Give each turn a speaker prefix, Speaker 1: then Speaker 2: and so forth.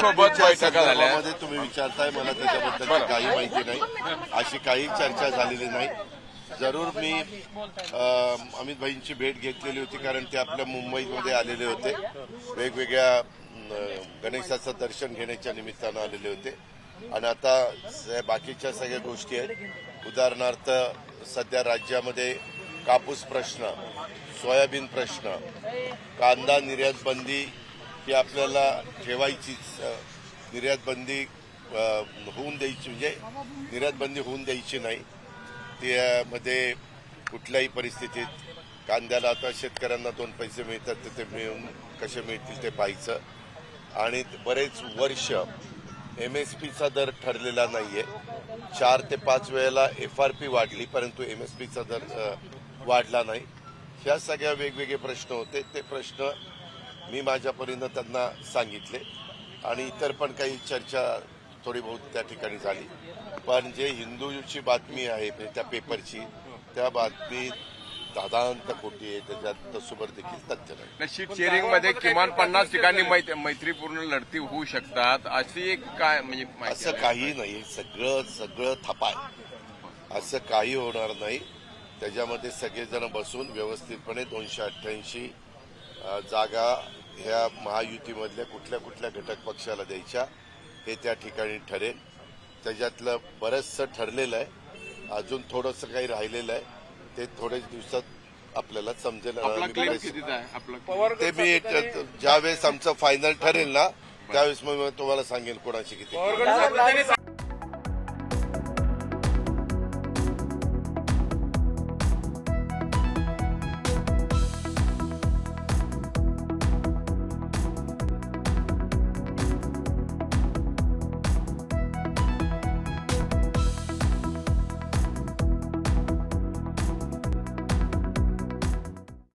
Speaker 1: सोबत बैठका झाल्या.
Speaker 2: तुम्ही विचारताय मला त्याच्याबद्दल काही माहिती नाही. अशी काही चर्चा झालेली नाही. जरूर मी अमित भाईंची भेट घेतलेली होती कारण ते आपल्या मुंबईमध्ये आलेले होते. वेगवेगळ्या गणेशाचं दर्शन घेण्याच्या निमित्तानं आलेले होते. आणि आता बाकीच्या सगळ्या गोष्टी आहेत. उदाहरणार्थ सध्या राज्यामध्ये कापूस प्रश्न सोयाबीन प्रश्न कांदा निर्यात बंदी ही आपल्याला ठेवायचीच निर्यातबंदी निर्यात बंदी होऊन द्यायची म्हणजे निर्यात बंदी होऊन द्यायची नाही. त्यामध्ये कुठल्याही परिस्थितीत कांद्याला आता शेतकऱ्यांना दोन पैसे मिळतात तर ते मिळून कसे मिळतील ते पाहायचं. आणि बरेच वर्ष एम एस पीचा दर ठरलेला नाहीये. चार ते पाच वेळेला एफ आर पी वाढली परंतु एम एस पीचा दर वाढला नाही. ह्या सगळ्या वेगवेगळे प्रश्न होते. ते प्रश्न मी माझ्या परीनं त्यांना सांगितले आणि इतर पण काही चर्चा थोडी बहुत त्या ठिकाणी झाली. पण जे हिंदूची बातमी आहे म्हणजे त्या पेपरची त्या बातमीत दादांत खोटी आहे त्याच्यात तसोबर देखील तथ्य नाही.
Speaker 1: शेअरिंगमध्ये किमान पन्नास ठिकाणी मैत्रीपूर्ण लढती होऊ शकतात अशी एक काय म्हणजे
Speaker 2: असं? काही नाही सगळं सगळं थपाय. असं काही होणार नाही. त्याच्यामध्ये सगळेजण बसून व्यवस्थितपणे दोनशे अठ्ठ्याऐंशी जागा ह्या महायुतीमधल्या कुठल्या कुठल्या घटक पक्षाला द्यायच्या हे त्या ठिकाणी ठरेल. त्याच्यातलं बरंचसं ठरलेलं आहे. अजून थोडंसं काही राहिलेलं आहे. ते थोड्याच दिवसात आपल्याला समजेल.
Speaker 1: आपला
Speaker 2: आणि
Speaker 1: क्लेम
Speaker 2: बरेच-
Speaker 1: कितीचा आहे? आपला
Speaker 2: ते मी ज्यावेळेस आमचं फायनल ठरेल ना त्यावेळेस मग मी तुम्हाला सांगेल कोणाची किती